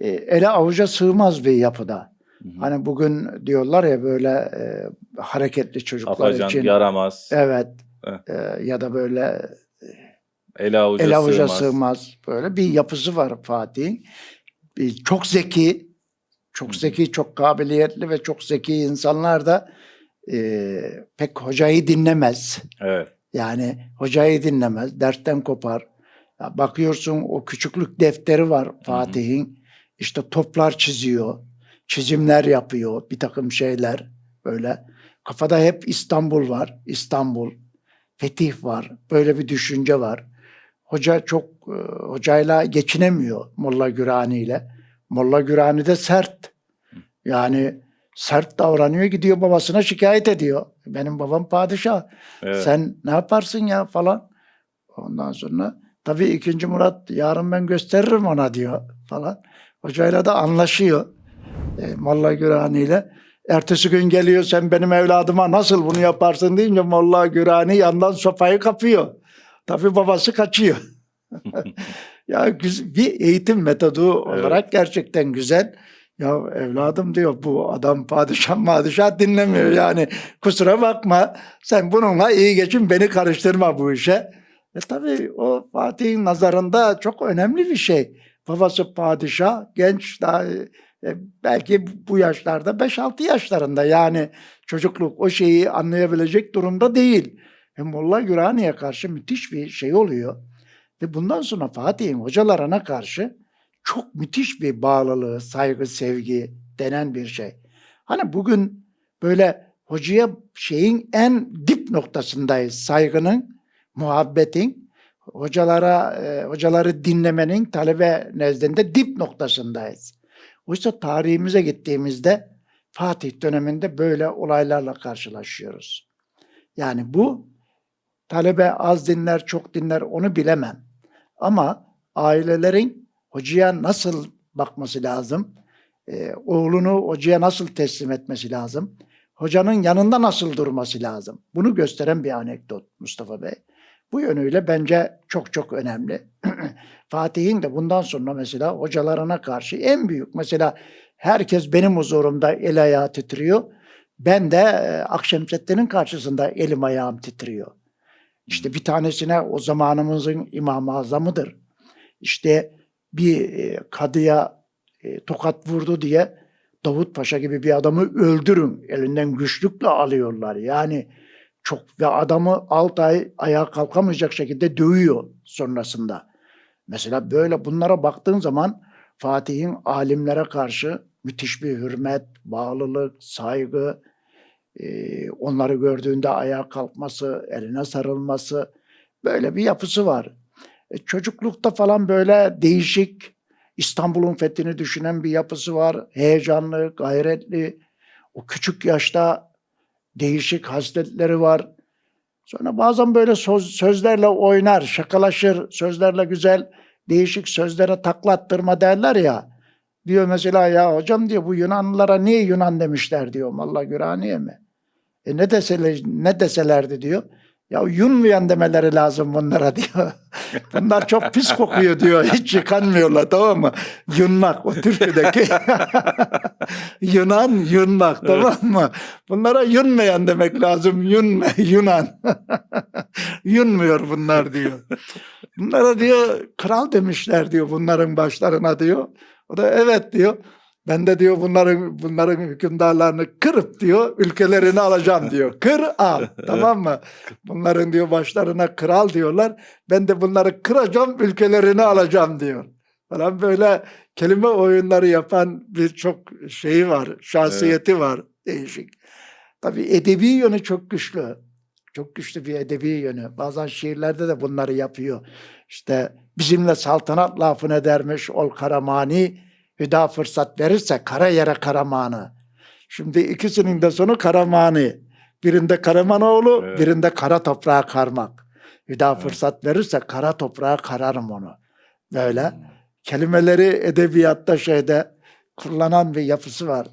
e, ele avuca sığmaz bir yapıda. Hı hı. Hani bugün diyorlar ya böyle e, hareketli çocuklar Afacan, için. yaramaz, Evet. E, ya da böyle ele avuca, el avuca sığmaz. sığmaz. Böyle bir yapısı var Fatih'in. Bir- Çok zeki, çok zeki, çok kabiliyetli ve çok zeki insanlar da e, pek hocayı dinlemez. Evet. Yani hocayı dinlemez, dertten kopar. Ya bakıyorsun o küçüklük defteri var Fatih'in. İşte toplar çiziyor, çizimler yapıyor, bir takım şeyler böyle. Kafada hep İstanbul var, İstanbul, fetih var, böyle bir düşünce var. Hoca çok, e, hocayla geçinemiyor Molla Gürani ile. Molla Gürani de sert. Yani sert davranıyor, gidiyor babasına şikayet ediyor. Benim babam padişah. evet. Sen ne yaparsın ya falan. Ondan sonra tabii ikinci Murat yarın ben gösteririm ona diyor falan. Hocayla da anlaşıyor. E, Molla Gürani ile. Ertesi gün geliyor sen benim evladıma nasıl bunu yaparsın deyince Molla Gürani yandan sopayı kapıyor. Tabii babası kaçıyor. ya bir eğitim metodu olarak gerçekten güzel. Ya evladım diyor bu adam padişah padişah dinlemiyor yani kusura bakma sen bununla iyi geçin beni karıştırma bu işe. E tabii o Fatih'in nazarında çok önemli bir şey. Babası padişah, genç daha e, belki bu yaşlarda 5-6 yaşlarında yani çocukluk o şeyi anlayabilecek durumda değil. E, Molla Gürani'ye karşı müthiş bir şey oluyor. Ve bundan sonra Fatih'in hocalarına karşı çok müthiş bir bağlılığı, saygı, sevgi denen bir şey. Hani bugün böyle hocaya şeyin en dip noktasındayız. Saygının, muhabbetin, hocalara e, hocaları dinlemenin talebe nezdinde dip noktasındayız. Oysa tarihimize gittiğimizde Fatih döneminde böyle olaylarla karşılaşıyoruz. Yani bu talebe az dinler, çok dinler onu bilemem. Ama ailelerin hocaya nasıl bakması lazım? Ee, oğlunu hocaya nasıl teslim etmesi lazım? Hocanın yanında nasıl durması lazım? Bunu gösteren bir anekdot Mustafa Bey. Bu yönüyle bence çok çok önemli. Fatih'in de bundan sonra mesela hocalarına karşı en büyük mesela herkes benim huzurumda el ayağı titriyor. Ben de e, Akşemseddin'in karşısında elim ayağım titriyor. İşte bir tanesine o zamanımızın İmam-ı Azam'ıdır. İşte bir e, kadıya e, tokat vurdu diye Davut Paşa gibi bir adamı öldürün. Elinden güçlükle alıyorlar. Yani çok ve adamı 6 ay ayağa kalkamayacak şekilde dövüyor sonrasında. Mesela böyle bunlara baktığın zaman Fatih'in alimlere karşı müthiş bir hürmet, bağlılık, saygı, e, onları gördüğünde ayağa kalkması, eline sarılması böyle bir yapısı var. E, çocuklukta falan böyle değişik İstanbul'un fethini düşünen bir yapısı var. Heyecanlı, gayretli. O küçük yaşta değişik hasletleri var. Sonra bazen böyle söz, sözlerle oynar, şakalaşır, sözlerle güzel değişik sözlere taklattırma derler ya. Diyor mesela ya hocam diyor bu Yunanlılara niye Yunan demişler diyor Molla Güraniye mi? E ne deseler, ne deselerdi diyor. Ya yunmayan demeleri lazım bunlara diyor. Bunlar çok pis kokuyor diyor. Hiç yıkanmıyorlar tamam mı? Yunmak o türküdeki. Yunan yunmak tamam mı? Bunlara yunmayan demek lazım. Yun, Yunan. Yunmuyor bunlar diyor. Bunlara diyor kral demişler diyor bunların başlarına diyor. O da evet diyor. Ben de diyor bunların bunların hükümdarlarını kırıp diyor ülkelerini alacağım diyor. Kır al tamam mı? Bunların diyor başlarına kral diyorlar. Ben de bunları kıracağım ülkelerini alacağım diyor. Falan böyle kelime oyunları yapan birçok şeyi var. Şahsiyeti var değişik. Tabii edebi yönü çok güçlü. Çok güçlü bir edebi yönü. Bazen şiirlerde de bunları yapıyor. İşte bizimle saltanat lafını edermiş ol karamani. Hüda fırsat verirse kara yere karamanı. Şimdi ikisinin de sonu karamani. Birinde Karamanoğlu, Evet. birinde kara toprağa karmak. Hüda Evet. fırsat verirse kara toprağa kararım onu. Böyle kelimeleri edebiyatta şeyde kullanan bir yapısı var.